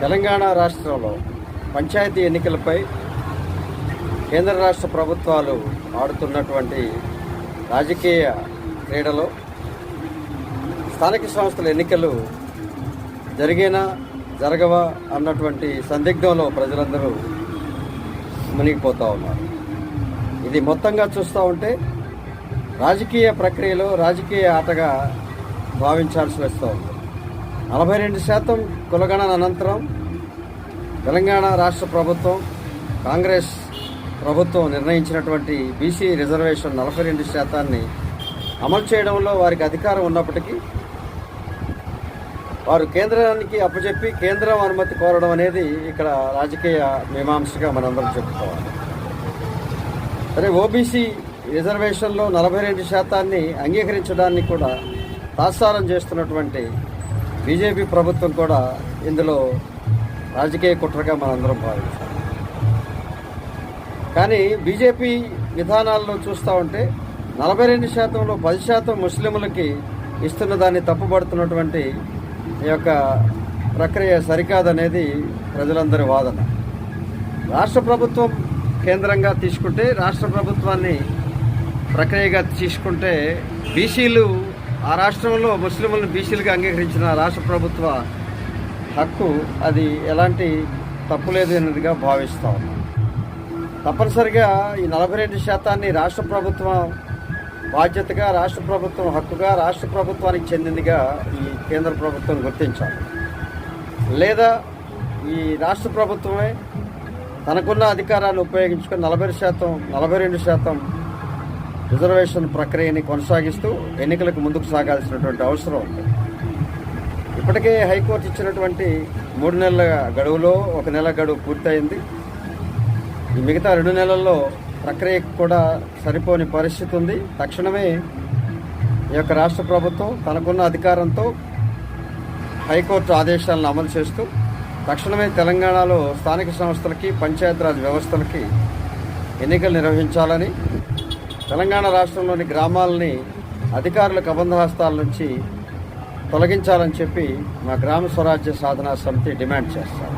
తెలంగాణ రాష్ట్రంలో పంచాయతీ ఎన్నికలపై కేంద్ర రాష్ట్ర ప్రభుత్వాలు ఆడుతున్నటువంటి రాజకీయ క్రీడలో స్థానిక సంస్థల ఎన్నికలు జరిగేనా జరగవా అన్నటువంటి సందిగ్ధంలో ప్రజలందరూ మునిగిపోతూ ఉన్నారు. ఇది మొత్తంగా చూస్తూ ఉంటే రాజకీయ ప్రక్రియలో రాజకీయ ఆటగా భావించాల్సి వస్తూ ఉంది నలభై రెండు శాతం కులగణన అనంతరం తెలంగాణ రాష్ట్ర ప్రభుత్వం కాంగ్రెస్ ప్రభుత్వం నిర్ణయించినటువంటి బీసీ రిజర్వేషన్ నలభై రెండు శాతాన్ని అమలు చేయడంలో వారికి అధికారం ఉన్నప్పటికీ వారు కేంద్రానికి అప్పచెప్పి కేంద్రం అనుమతి కోరడం అనేది ఇక్కడ రాజకీయ మీమాంసగా మనందరం చెప్పుకోవాలి. సరే ఓబీసీ రిజర్వేషన్లో నలభై రెండు శాతాన్ని అంగీకరించడాన్ని కూడా తాత్సారం చేస్తున్నటువంటి బీజేపీ ప్రభుత్వం కూడా ఇందులో రాజకీయ కుట్రగా మనందరం భావించాలి కానీ బీజేపీ విధానాల్లో చూస్తూ ఉంటే నలభై రెండు శాతంలో పది శాతం ముస్లింలకి ఇస్తున్న దాన్ని తప్పుపడుతున్నటువంటి ఈ యొక్క ప్రక్రియ సరికాదనేది ప్రజలందరి వాదన. రాష్ట్ర ప్రభుత్వం కేంద్రంగా తీసుకుంటే రాష్ట్ర ప్రభుత్వాన్ని ప్రక్రియగా తీసుకుంటే బీసీలు ఆ రాష్ట్రంలో ముస్లింలను బీసీలుగా అంగీకరించిన రాష్ట్ర ప్రభుత్వ హక్కు అది ఎలాంటి తప్పులేదన్నదిగా అన్నదిగా భావిస్తా ఉన్నాం. తప్పనిసరిగా ఈ నలభై రెండు శాతాన్ని రాష్ట్ర ప్రభుత్వం బాధ్యతగా రాష్ట్ర ప్రభుత్వం హక్కుగా రాష్ట్ర ప్రభుత్వానికి చెందిందిగా ఈ కేంద్ర ప్రభుత్వం గుర్తించాలి. లేదా ఈ రాష్ట్ర ప్రభుత్వమే తనకున్న అధికారాలు ఉపయోగించుకొని నలభై శాతం నలభై రెండు శాతం రిజర్వేషన్ ప్రక్రియని కొనసాగిస్తూ ఎన్నికలకు ముందుకు సాగాల్సినటువంటి అవసరం ఉంది. ఇప్పటికే హైకోర్టు ఇచ్చినటువంటి మూడు నెలల గడువులో ఒక నెల గడువు పూర్తయింది. ఈ మిగతా రెండు నెలల్లో ప్రక్రియకు కూడా సరిపోని పరిస్థితి ఉంది. తక్షణమే ఈ యొక్క రాష్ట్ర ప్రభుత్వం తనకున్న అధికారంతో హైకోర్టు ఆదేశాలను అమలు చేస్తూ తక్షణమే తెలంగాణలో స్థానిక సంస్థలకి పంచాయతీరాజ్ వ్యవస్థలకి ఎన్నికలు నిర్వహించాలని తెలంగాణ రాష్ట్రంలోని గ్రామాలని అధికారుల కబంధ హస్తాల నుంచి తొలగించాలని చెప్పి మా గ్రామ స్వరాజ్య సాధనా సమితి డిమాండ్ చేస్తారు.